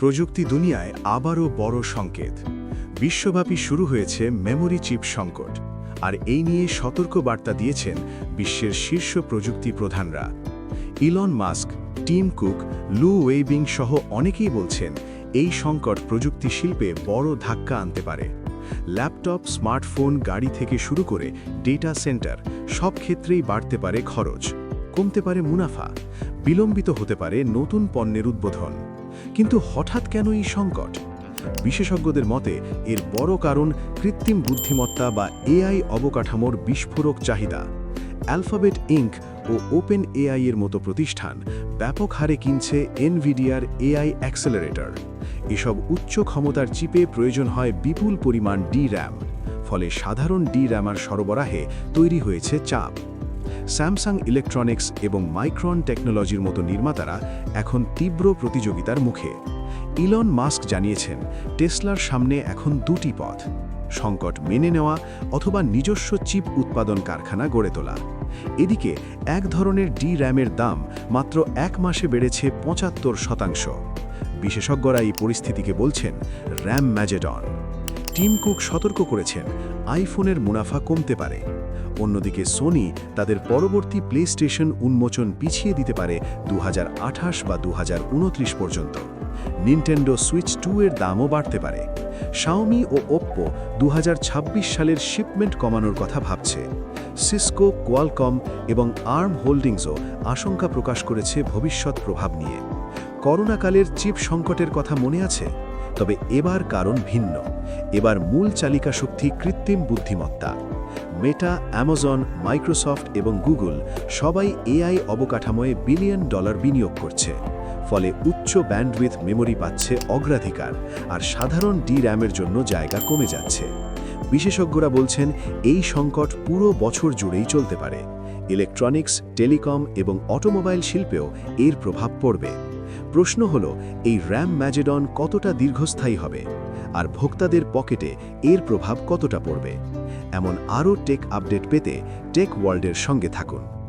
প্রযুক্তি দুনিয়ায় আবারও বড় সংকেত। বিশ্বব্যাপী শুরু হয়েছে মেমোরি চিপ সংকট, আর এই নিয়ে সতর্ক বার্তা দিয়েছেন বিশ্বের শীর্ষ প্রযুক্তি প্রধানরা। Elon Musk Tim Cook Lu Weibing সহ অনেকেই বলছেন, এই সংকট প্রযুক্তি শিল্পে বড় ধাক্কা আনতে পারে। ল্যাপটপ, স্মার্টফোন, গাড়ি থেকে শুরু করে ডেটা সেন্টার সব ক্ষেত্রেই বাড়তে পারে খরচ, কমতে পারে মুনাফা, বিলম্বিত হতে পারে নতুন পণ্যের উদ্বোধন। কিন্তু হঠাৎ কেন এই সংকট? বিশেষজ্ঞদের মতে, এর বড় কারণ কৃত্রিম বুদ্ধিমত্তা বা এআই অবকাঠামোর বিস্ফোরক চাহিদা। অ্যালফাবেট ইঙ্ক ও ওপেন এআই এর মতো প্রতিষ্ঠান ব্যাপক হারে কিনছে এনভিডিয়ার এআই অ্যাক্সেলারেটর। এসব উচ্চ ক্ষমতার চিপে প্রয়োজন হয় বিপুল পরিমাণ ডি ফলে সাধারণ ডি র্যামার সরবরাহে তৈরি হয়েছে চাপ। স্যামসাং ইলেকট্রনিক্স এবং মাইক্রন টেকনোলজির মতো নির্মাতারা এখন তীব্র প্রতিযোগিতার মুখে। ইলন মাস্ক জানিয়েছেন, টেসলার সামনে এখন দুটি পথ, সংকট মেনে নেওয়া অথবা নিজস্ব চিপ উৎপাদন কারখানা গড়ে তোলা। এদিকে, এক ধরনের ডি র্যামের দাম মাত্র এক মাসে বেড়েছে পঁচাত্তর শতাংশ। বিশেষজ্ঞরা এই পরিস্থিতিকে বলছেন, র্যাম ম্যাজেডন। টিম কুক সতর্ক করেছেন, আইফোনের মুনাফা কমতে পারে। অন্যদিকে সোনি তাদের পরবর্তী প্লে স্টেশন উন্মোচন পিছিয়ে দিতে পারে দু হাজার আঠাশ বা দু হাজার উনত্রিশ পর্যন্ত। নিনটেন্ডো সুইচ টু এর দামও বাড়তে পারে। শাওমি ও ওপ্পো দু হাজার ছাব্বিশ সালের শিপমেন্ট কমানোর কথা ভাবছে। সিসকো কোয়ালকম এবং আর্ম হোল্ডিংসও আশঙ্কা প্রকাশ করেছে ভবিষ্যৎ প্রভাব নিয়ে। করোনাকালের চিপ সংকটের কথা মনে আছে? তবে এবার কারণ ভিন্ন। এবার মূল চালিকা শক্তি কৃত্রিম বুদ্ধিমত্তা। মেটা অ্যামাজন মাইক্রোসফট এবং গুগল সবাই এআই অবকাঠামোয় বিলিয়ন ডলার বিনিয়োগ করছে। ফলে উচ্চ ব্যান্ডউইথ মেমোরি পাচ্ছে অগ্রাধিকার আর সাধারণ ডি র্যামের জন্য জায়গা কমে যাচ্ছে। বিশেষজ্ঞরা বলছেন, এই সংকট পুরো বছর জুড়েই চলতে পারে। ইলেকট্রনিক্স টেলিকম এবং অটোমোবাইল শিল্পেও এর প্রভাব পড়বে। প্রশ্ন হল, এই র্যাম ম্যাজেডন কতটা দীর্ঘস্থায়ী হবে? আর ভোক্তাদের পকেটে এর প্রভাব কতটা পড়বে? এমন আরও টেক আপডেট পেতে টেক ওয়ার্ল্ডের সঙ্গে থাকুন।